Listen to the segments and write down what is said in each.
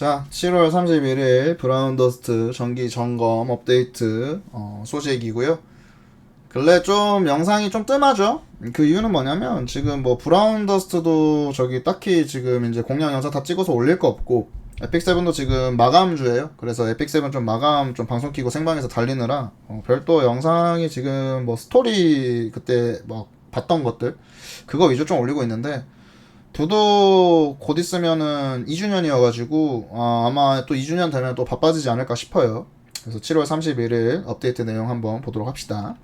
자, 7월 31일 브라운 더스트 정기 점검 업데이트 어, 소식이고요. 근래 좀 영상이 좀 뜸하죠? 그 이유는 뭐냐면 지금 뭐 브라운 더스트도 저기 딱히 지금 이제 공략 영상 다 찍어서 올릴 거 없고 에픽7도 지금 마감주예요. 그래서 에픽7 좀 마감 좀 방송 키고 생방에서 달리느라 어, 별도 영상이 지금 뭐 스토리 그때 막 봤던 것들 그거 위주 좀 올리고 있는데 두도 곧 있으면은 2주년이어가지고 아, 아마 또 2주년 되면 또 바빠지지 않을까 싶어요. 그래서 7월 31일 업데이트 내용 한번 보도록 합시다.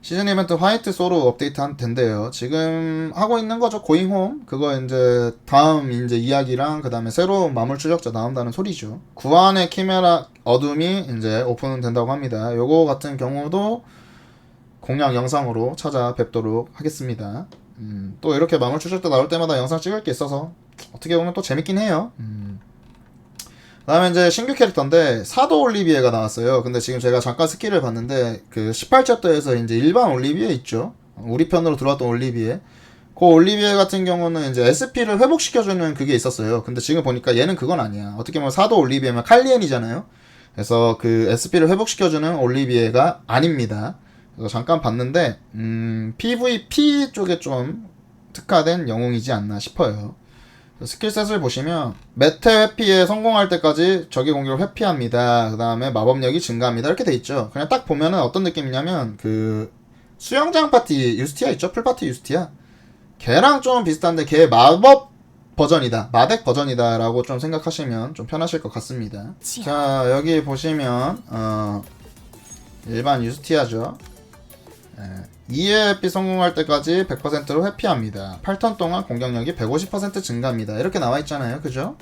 시즌 이벤트 화이트 소로 업데이트 한 된대요. 지금 하고 있는 거죠. 고잉홈. 그거 이제 다음 이제 이야기랑 그 다음에 새로운 마물 추적자 나온다는 소리죠. 구안의 키메라 어둠이 이제 오픈 된다고 합니다. 요거 같은 경우도 공략 영상으로 찾아뵙도록 하겠습니다. 음, 또 이렇게 마물 추적자 나올 때마다 영상 찍을 게 있어서 어떻게 보면 또 재밌긴 해요. 음. 그다음에 이제 신규 캐릭터인데 사도 올리비에가 나왔어요. 근데 지금 제가 잠깐 스킬을 봤는데 그 18챕터에서 이제 일반 올리비에 있죠. 우리 편으로 들어왔던 올리비에. 그 올리비에 같은 경우는 이제 SP를 회복시켜주는 그게 있었어요. 근데 지금 보니까 얘는 그건 아니야. 어떻게 보면 사도 올리비에면 칼리엔이잖아요. 그래서 그 SP를 회복시켜주는 올리비에가 아닙니다. 그래서 잠깐 봤는데 음, PVP 쪽에 좀 특화된 영웅이지 않나 싶어요. 스킬셋을 보시면 메테 회피에 성공할 때까지 적의 공격을 회피합니다. 그 다음에 마법력이 증가합니다. 이렇게 돼 있죠. 그냥 딱 보면은 어떤 느낌이냐면 그 수영장 파티 유스티아 있죠? 풀파티 유스티아. 걔랑 좀 비슷한데 걔 마법 버전이다. 마덱 버전이다라고 좀 생각하시면 좀 편하실 것 같습니다. 자 여기 보시면 어, 일반 유스티아죠. 예, 2회 회피 성공할 때까지 100%로 회피합니다. 8턴 동안 공격력이 150% 증가합니다. 이렇게 나와 있잖아요. 그죠?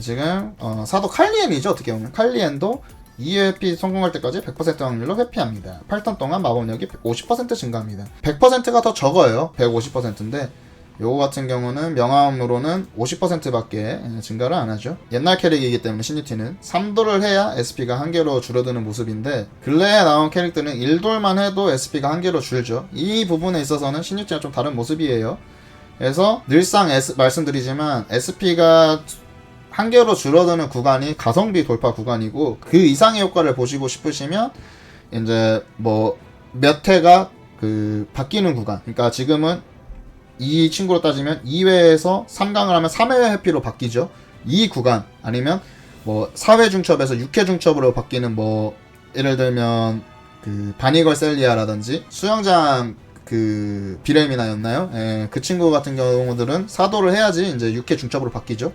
지금 어, 사도 칼리엔이죠. 어떻게 보면 칼리엔도 2회 회피 성공할 때까지 100% 확률로 회피합니다. 8턴 동안 마법력이 50% 증가합니다. 100%가 더 적어요. 150%인데 요거 같은 경우는 명암으로는 50%밖에 증가를 안 하죠. 옛날 캐릭이기 때문에 신유티는 3돌을 해야 SP가 한 개로 줄어드는 모습인데 근래에 나온 캐릭터는 1돌만 해도 SP가 한 개로 줄죠. 이 부분에 있어서는 신유티랑 좀 다른 모습이에요. 그래서 늘상 S, 말씀드리지만 SP가 한 개로 줄어드는 구간이 가성비 돌파 구간이고 그 이상의 효과를 보시고 싶으시면 이제 뭐 몇 회가 그 바뀌는 구간. 그러니까 지금은 이 친구로 따지면 2회에서 3강을 하면 3회 회피로 바뀌죠. 이 구간 아니면 뭐 4회 중첩에서 6회 중첩으로 바뀌는 뭐 예를 들면 그 바니걸 셀리아라든지 수영장 그 비레미나였나요? 예, 그 친구 같은 경우들은 사도를 해야지 이제 6회 중첩으로 바뀌죠.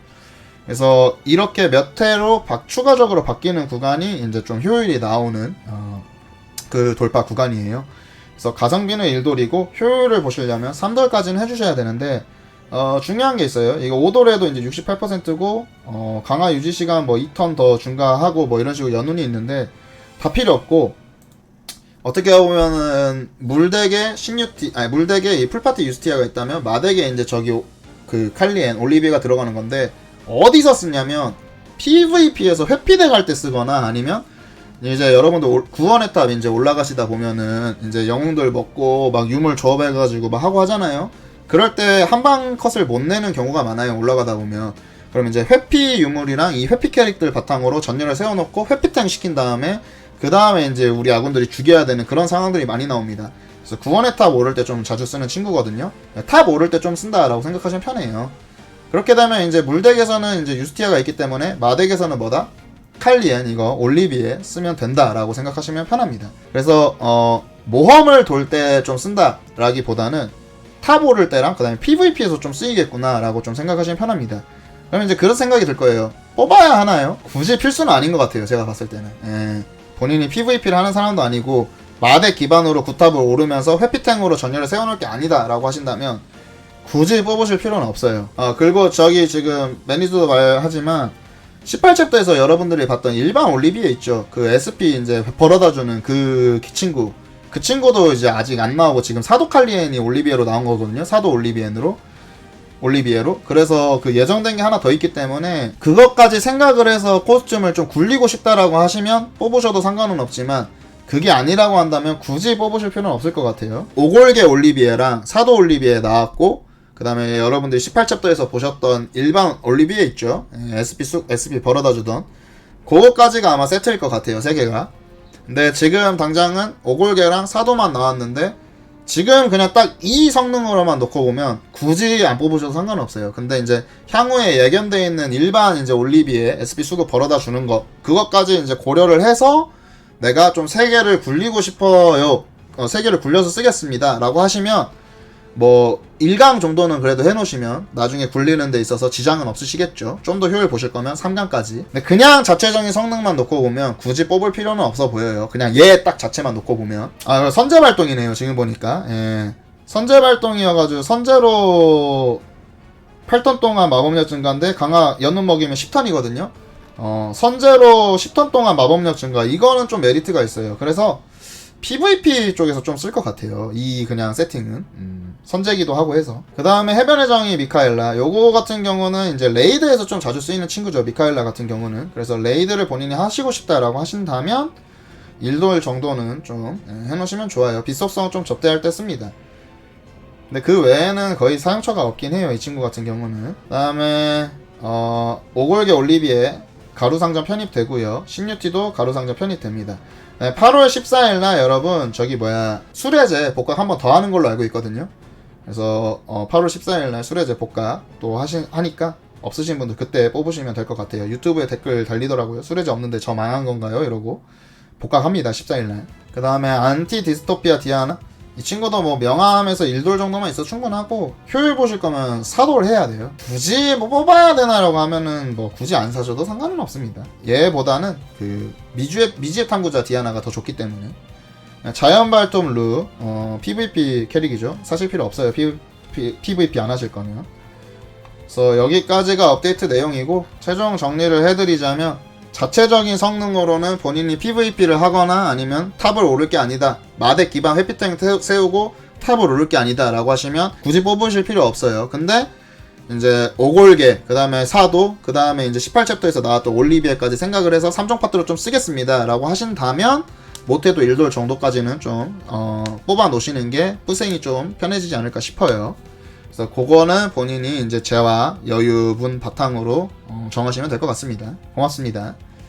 그래서 이렇게 몇 회로 바, 추가적으로 바뀌는 구간이 이제 좀 효율이 나오는 어, 그 돌파 구간이에요. 그래서 가성비는 1돌이고 효율을 보시려면 3돌까지는 해주셔야 되는데 어, 중요한 게 있어요. 이거 5돌에도 이제 68%고 어, 강화 유지 시간 뭐 2턴 더 중과하고 뭐 이런 식으로 연운이 있는데 다 필요 없고 어떻게 보면은 물덱에 신유티 아니 물덱에 이 풀파티 유스티아가 있다면 마덱에 이제 저기 오- 그 칼리엔 올리비가 들어가는 건데 어디서 쓰냐면 PVP에서 회피덱 할 때 쓰거나 아니면 이제 여러분들 올- 구원의 탑 이제 올라가시다 보면은 이제 영웅들 먹고 막 유물 조합해가지고 막 하고 하잖아요. 그럴 때 한 방 컷을 못 내는 경우가 많아요. 올라가다 보면. 그럼 이제 회피 유물이랑 이 회피 캐릭들 바탕으로 전열을 세워놓고 회피탱 시킨 다음에 그 다음에 이제 우리 아군들이 죽여야 되는 그런 상황들이 많이 나옵니다. 그래서 구원의 탑 오를 때 좀 자주 쓰는 친구거든요. 탑 오를 때 좀 쓴다라고 생각하시면 편해요. 그렇게 되면 이제 물덱에서는 이제 유스티아가 있기 때문에 마덱에서는 뭐다? 칼리엔 이거 올리비에 쓰면 된다라고 생각하시면 편합니다. 그래서 어 모험을 돌 때 좀 쓴다라기보다는 탑 오를 때랑 그다음에 PVP에서 좀 쓰이겠구나라고 좀 생각하시면 편합니다. 그러면 이제 그런 생각이 들 거예요. 뽑아야 하나요? 굳이 필수는 아닌 것 같아요. 제가 봤을 때는. 예. 본인이 PVP를 하는 사람도 아니고 마대 기반으로 구탑을 오르면서 회피탱으로 전열을 세워놓을 게 아니다라고 하신다면 굳이 뽑으실 필요는 없어요. 어, 그리고 저기 지금 매니저도 말하지만 18챕터에서 여러분들이 봤던 일반 올리비에 있죠. 그 SP 이제 벌어다주는 그 친구. 그 친구도 이제 아직 안 나오고 지금 사도 칼리엔이 올리비에로 나온 거거든요. 사도 올리비엔으로. 올리비에로. 그래서 그 예정된 게 하나 더 있기 때문에 그것까지 생각을 해서 코스튬을 좀 굴리고 싶다라고 하시면 뽑으셔도 상관은 없지만 그게 아니라고 한다면 굳이 뽑으실 필요는 없을 것 같아요. 오골계 올리비에랑 사도 올리비에 나왔고 그 다음에 여러분들이 18챕터에서 보셨던 일반 올리비에 있죠. 예, SP 쑥, SP 벌어다 주던. 그거까지가 아마 세트일 것 같아요, 세 개가. 근데 지금 당장은 오골계랑 사도만 나왔는데, 지금 그냥 딱 이 성능으로만 놓고 보면 굳이 안 뽑으셔도 상관없어요. 근데 이제 향후에 예견돼 있는 일반 이제 올리비에 SP 수급 벌어다 주는 것, 그것까지 이제 고려를 해서 내가 좀 세 개를 굴리고 싶어요. 어, 세 개를 굴려서 쓰겠습니다. 라고 하시면 뭐 1강 정도는 그래도 해놓으시면 나중에 굴리는 데 있어서 지장은 없으시겠죠. 좀 더 효율 보실 거면 3강까지. 근데 그냥 자체적인 성능만 놓고 보면 굳이 뽑을 필요는 없어 보여요. 그냥 얘 딱 자체만 놓고 보면. 아, 선제 발동이네요. 지금 보니까. 예. 선제 발동이어가지고 선제로 8턴 동안 마법력 증가인데 강화 연운 먹이면 10턴이거든요. 어, 선제로 10턴 동안 마법력 증가. 이거는 좀 메리트가 있어요. 그래서 PVP 쪽에서 좀 쓸 것 같아요. 이 그냥 세팅은. 음, 선제기도 하고 해서. 그 다음에 해변의 정의 미카엘라. 요거 같은 경우는 이제 레이드에서 좀 자주 쓰이는 친구죠. 미카엘라 같은 경우는. 그래서 레이드를 본인이 하시고 싶다라고 하신다면 1돌 정도는 좀 예, 해놓으시면 좋아요. 비속성 좀 접대할 때 씁니다. 근데 그 외에는 거의 사용처가 없긴 해요. 이 친구 같은 경우는. 그 다음에 어, 오골계 올리비에 가루상점 편입되고요. 신유티도 가루상점 편입됩니다. 네, 8월 14일 날 여러분 저기 뭐야 수레제 복각 한 번 더 하는 걸로 알고 있거든요. 그래서 어, 8월 14일 날 수레제 복각 또 하시 하니까 없으신 분들 그때 뽑으시면 될 것 같아요. 유튜브에 댓글 달리더라고요. 수레제 없는데 저 망한 건가요? 이러고 복각합니다. 14일 날. 그 다음에 안티 디스토피아 디아나 이 친구도 뭐 명함에서 1돌 정도만 있어 충분하고 효율 보실 거면 4돌 해야 돼요. 굳이 뭐 뽑아야 되나라고 하면은 뭐 굳이 안 사줘도 상관은 없습니다. 얘보다는 그 미주의 미지의 탐구자 디아나가 더 좋기 때문에 자연 발톱 루 어, PVP 캐릭이죠. 사실 필요 없어요. PVP, PVP 안 하실 거면. 그래서 여기까지가 업데이트 내용이고 최종 정리를 해드리자면 자체적인 성능으로는 본인이 PVP를 하거나 아니면 탑을 오를 게 아니다. 마덱 기반 회피탱 태- 세우고 탑을 오를 게 아니다. 라고 하시면 굳이 뽑으실 필요 없어요. 근데 이제 오골계, 그 다음에 사도, 그 다음에 이제 18챕터에서 나왔던 올리비에까지 생각을 해서 3종 파트로 좀 쓰겠습니다. 라고 하신다면 못해도 1돌 정도까지는 좀 어, 뽑아 놓으시는 게 뿌생이 좀 편해지지 않을까 싶어요. 그래서 그거는 본인이 이제 재화 여유분 바탕으로 어, 정하시면 될 것 같습니다. 고맙습니다.